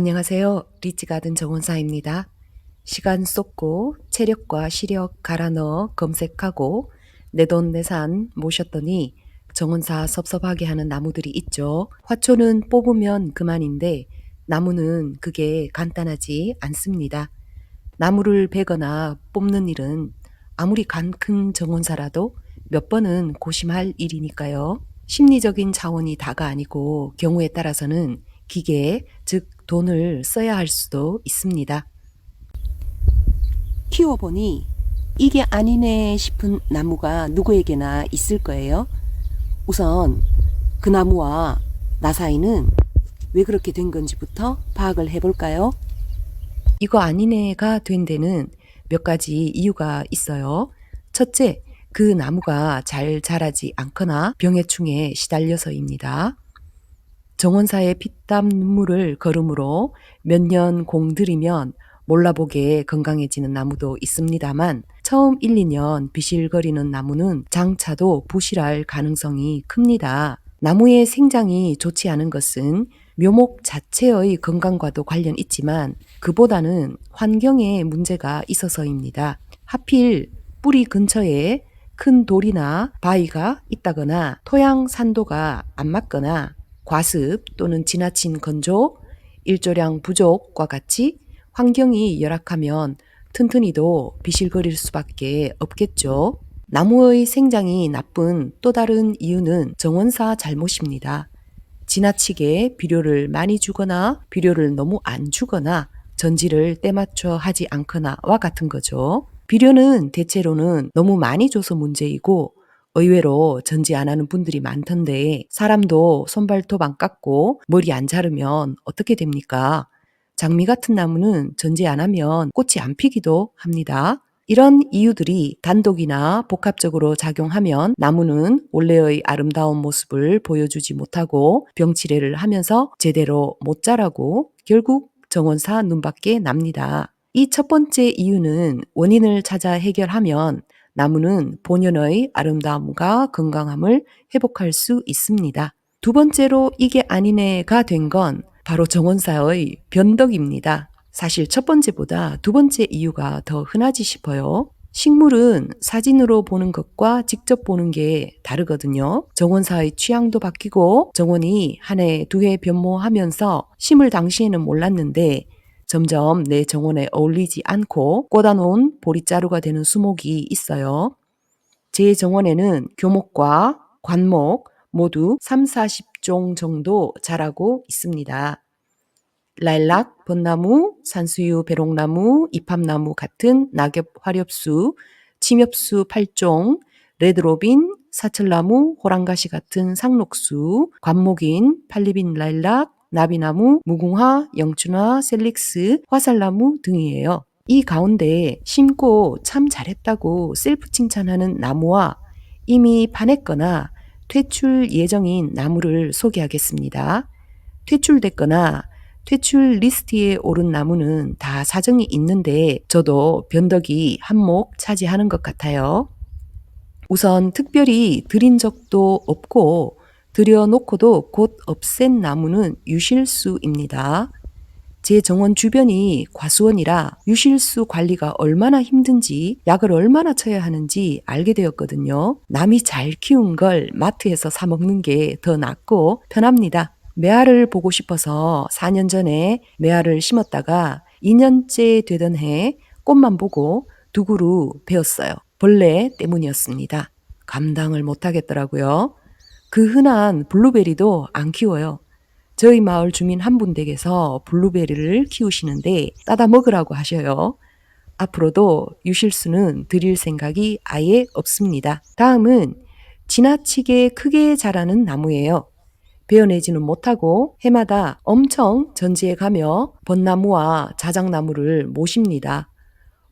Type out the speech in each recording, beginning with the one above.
안녕하세요. 리치가든 정원사입니다. 시간 쏟고 체력과 시력 갈아 넣어 검색하고 내 돈 내산 모셨더니 정원사 섭섭하게 하는 나무들이 있죠. 화초는 뽑으면 그만인데 나무는 그게 간단하지 않습니다. 나무를 베거나 뽑는 일은 아무리 간 큰 정원사라도 몇 번은 고심할 일이니까요. 심리적인 차원이 다가 아니고 경우에 따라서는 기계, 즉 돈을 써야 할 수도 있습니다. 키워보니 이게 아니네 싶은 나무가 누구에게나 있을 거예요. 우선 그 나무와 나 사이는 왜 그렇게 된 건지부터 파악을 해볼까요? 이거 아니네가 된 데는 몇 가지 이유가 있어요. 첫째, 그 나무가 잘 자라지 않거나 병해충에 시달려서입니다. 정원사의 피땀 눈물을 걸음으로 몇 년 공들이면 몰라보게 건강해지는 나무도 있습니다만 처음 1, 2년 비실거리는 나무는 장차도 부실할 가능성이 큽니다. 나무의 생장이 좋지 않은 것은 묘목 자체의 건강과도 관련 있지만 그보다는 환경에 문제가 있어서입니다. 하필 뿌리 근처에 큰 돌이나 바위가 있다거나 토양 산도가 안 맞거나 과습 또는 지나친 건조, 일조량 부족과 같이 환경이 열악하면 튼튼이도 비실거릴 수밖에 없겠죠. 나무의 생장이 나쁜 또 다른 이유는 정원사 잘못입니다. 지나치게 비료를 많이 주거나 비료를 너무 안 주거나 전지를 때맞춰 하지 않거나와 같은 거죠. 비료는 대체로는 너무 많이 줘서 문제이고 의외로 전지 안 하는 분들이 많던데 사람도 손발톱 안 깎고 머리 안 자르면 어떻게 됩니까? 장미 같은 나무는 전지 안 하면 꽃이 안 피기도 합니다. 이런 이유들이 단독이나 복합적으로 작용하면 나무는 원래의 아름다운 모습을 보여주지 못하고 병치레를 하면서 제대로 못 자라고 결국 정원사 눈밖에 납니다. 이 첫 번째 이유는 원인을 찾아 해결하면 나무는 본연의 아름다움과 건강함을 회복할 수 있습니다. 두 번째로 이게 아니네가 된 건 바로 정원사의 변덕입니다. 사실 첫 번째보다 두 번째 이유가 더 흔하지 싶어요. 식물은 사진으로 보는 것과 직접 보는 게 다르거든요. 정원사의 취향도 바뀌고 정원이 한 해, 두 해 변모하면서 심을 당시에는 몰랐는데 점점 내 정원에 어울리지 않고 꽂아놓은 보리자루가 되는 수목이 있어요. 제 정원에는 교목과 관목 모두 3, 40종 정도 자라고 있습니다. 라일락, 벚나무, 산수유, 배롱나무, 이팝나무 같은 낙엽 화렵수, 침엽수 8종, 레드로빈, 사철나무, 호랑가시 같은 상록수, 관목인, 팔리빈 라일락, 나비나무, 무궁화, 영춘화, 셀릭스, 화살나무 등이에요. 이 가운데 심고 참 잘했다고 셀프 칭찬하는 나무와 이미 반했거나 퇴출 예정인 나무를 소개하겠습니다. 퇴출됐거나 퇴출 리스트에 오른 나무는 다 사정이 있는데 저도 변덕이 한몫 차지하는 것 같아요. 우선 특별히 들인 적도 없고 들여놓고도 곧 없앤 나무는 유실수입니다. 제 정원 주변이 과수원이라 유실수 관리가 얼마나 힘든지 약을 얼마나 쳐야 하는지 알게 되었거든요. 남이 잘 키운 걸 마트에서 사 먹는 게 더 낫고 편합니다. 매화를 보고 싶어서 4년 전에 매화를 심었다가 2년째 되던 해 꽃만 보고 두 그루 베었어요. 벌레 때문이었습니다. 감당을 못 하겠더라고요. 그 흔한 블루베리도 안 키워요. 저희 마을 주민 한 분 댁에서 블루베리를 키우시는데 따다 먹으라고 하셔요. 앞으로도 유실수는 드릴 생각이 아예 없습니다. 다음은 지나치게 크게 자라는 나무예요. 베어내지는 못하고 해마다 엄청 전지에 가며 벚나무와 자작나무를 모십니다.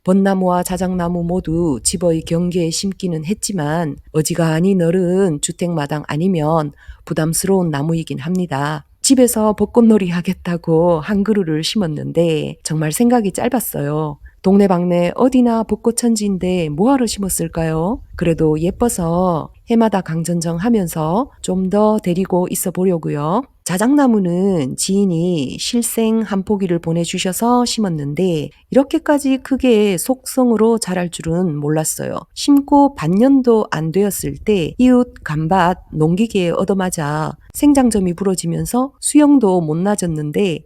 벚나무와 자작나무 모두 집의 경계에 심기는 했지만 어지간히 넓은 주택마당 아니면 부담스러운 나무이긴 합니다. 집에서 벚꽃놀이 하겠다고 한 그루를 심었는데 정말 생각이 짧았어요. 동네방네 어디나 벚꽃 천지인데 뭐하러 심었을까요? 그래도 예뻐서 해마다 강전정 하면서 좀 더 데리고 있어 보려고요. 자작나무는 지인이 실생 한 포기를 보내주셔서 심었는데 이렇게까지 크게 속성으로 자랄 줄은 몰랐어요. 심고 반년도 안 되었을 때 이웃 간밭 농기계에 얻어맞아 생장점이 부러지면서 수영도 못 나졌는데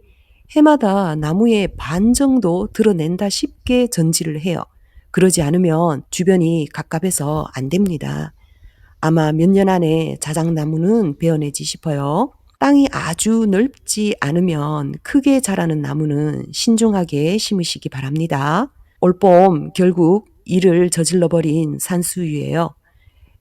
해마다 나무의 반 정도 드러낸다 싶게 전지를 해요. 그러지 않으면 주변이 갑갑해서 안 됩니다. 아마 몇 년 안에 자작나무는 베어내지 싶어요. 땅이 아주 넓지 않으면 크게 자라는 나무는 신중하게 심으시기 바랍니다. 올봄 결국 일을 저질러버린 산수유예요.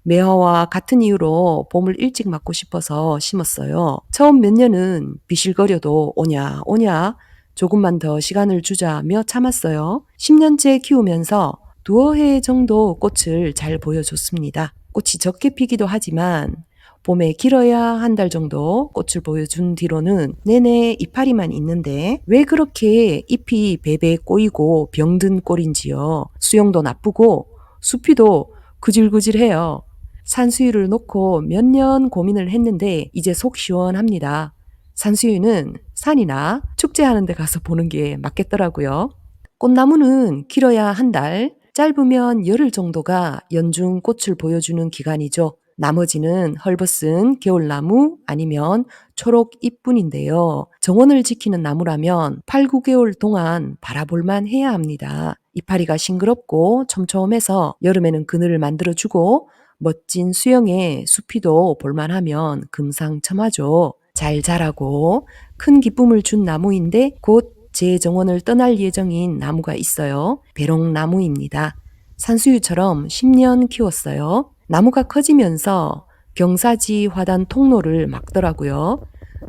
매화와 같은 이유로 봄을 일찍 맞고 싶어서 심었어요. 처음 몇 년은 비실거려도 오냐 오냐 조금만 더 시간을 주자며 참았어요. 10년째 키우면서 두어 해 정도 꽃을 잘 보여줬습니다. 꽃이 적게 피기도 하지만 봄에 길어야 한 달 정도 꽃을 보여준 뒤로는 내내 이파리만 있는데 왜 그렇게 잎이 베베 꼬이고 병든 꼴인지요. 수영도 나쁘고 수피도 구질구질해요. 산수유를 놓고 몇 년 고민을 했는데 이제 속 시원합니다. 산수유는 산이나 축제하는 데 가서 보는 게 맞겠더라고요. 꽃나무는 길어야 한 달, 짧으면 열흘 정도가 연중 꽃을 보여주는 기간이죠. 나머지는 헐벗은 겨울나무 아니면 초록 잎뿐인데요. 정원을 지키는 나무라면 8, 9개월 동안 바라볼만 해야 합니다. 이파리가 싱그럽고 촘촘해서 여름에는 그늘을 만들어주고 멋진 수영에 수피도 볼만하면 금상첨화죠. 잘 자라고 큰 기쁨을 준 나무인데 곧 제 정원을 떠날 예정인 나무가 있어요. 배롱나무입니다. 산수유처럼 10년 키웠어요. 나무가 커지면서 경사지 화단 통로를 막더라고요.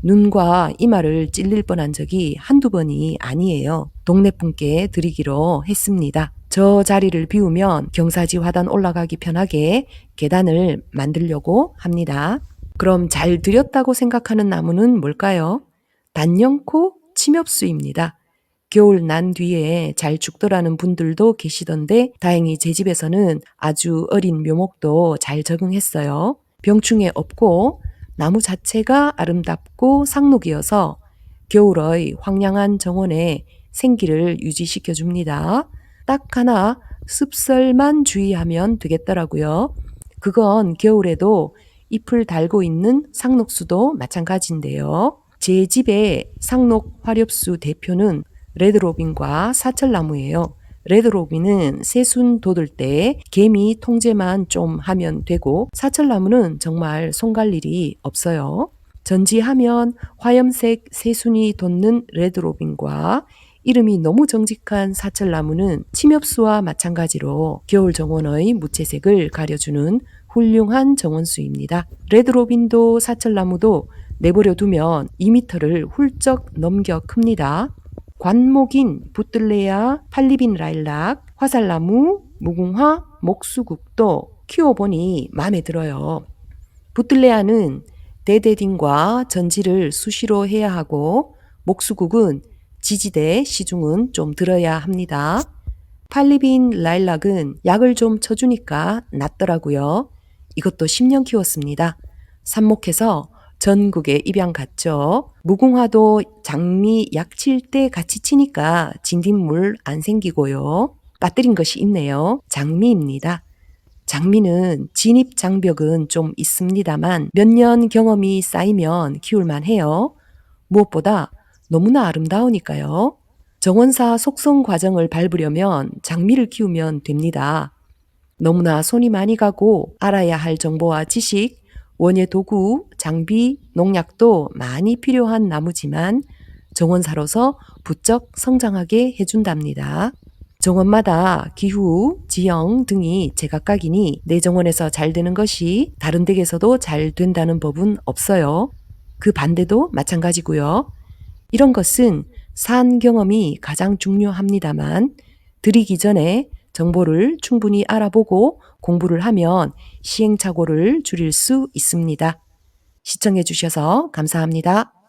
눈과 이마를 찔릴 뻔한 적이 한두 번이 아니에요. 동네 분께 드리기로 했습니다. 저 자리를 비우면 경사지 화단 올라가기 편하게 계단을 만들려고 합니다. 그럼 잘 드렸다고 생각하는 나무는 뭘까요? 단연코 침엽수입니다. 겨울 난 뒤에 잘 죽더라는 분들도 계시던데 다행히 제 집에서는 아주 어린 묘목도 잘 적응했어요. 병충해 없고 나무 자체가 아름답고 상록이어서 겨울의 황량한 정원에 생기를 유지시켜 줍니다. 딱 하나 습설만 주의하면 되겠더라고요. 그건 겨울에도 잎을 달고 있는 상록수도 마찬가지인데요. 제 집의 상록 화렵수 대표는 레드로빈과 사철나무예요. 레드로빈은 새순 돋을 때 개미 통제만 좀 하면 되고 사철나무는 정말 손갈 일이 없어요. 전지하면 화염색 새순이 돋는 레드로빈과 이름이 너무 정직한 사철나무는 침엽수와 마찬가지로 겨울 정원의 무채색을 가려주는 훌륭한 정원수입니다. 레드로빈도 사철나무도 내버려 두면 2미터를 훌쩍 넘겨 큽니다. 관목인 부틀레아, 팔리빈 라일락, 화살나무, 무궁화, 목수국도 키워보니 마음에 들어요. 부틀레아는 대대딘과 전지를 수시로 해야 하고 목수국은 지지대 시중은 좀 들어야 합니다. 팔리빈 라일락은 약을 좀 쳐주니까 낫더라고요. 이것도 10년 키웠습니다. 삽목해서 전국에 입양 갔죠. 무궁화도 장미 약칠 때 같이 치니까 진딧물 안 생기고요. 빠뜨린 것이 있네요. 장미입니다. 장미는 진입 장벽은 좀 있습니다만 몇 년 경험이 쌓이면 키울만 해요. 무엇보다 너무나 아름다우니까요. 정원사 속성 과정을 밟으려면 장미를 키우면 됩니다. 너무나 손이 많이 가고 알아야 할 정보와 지식, 원예 도구, 장비, 농약도 많이 필요한 나무지만 정원사로서 부쩍 성장하게 해준답니다. 정원마다 기후, 지형 등이 제각각이니 내 정원에서 잘 되는 것이 다른 댁에서도 잘 된다는 법은 없어요. 그 반대도 마찬가지고요. 이런 것은 산 경험이 가장 중요합니다만 드리기 전에 정보를 충분히 알아보고 공부를 하면 시행착오를 줄일 수 있습니다. 시청해 주셔서 감사합니다.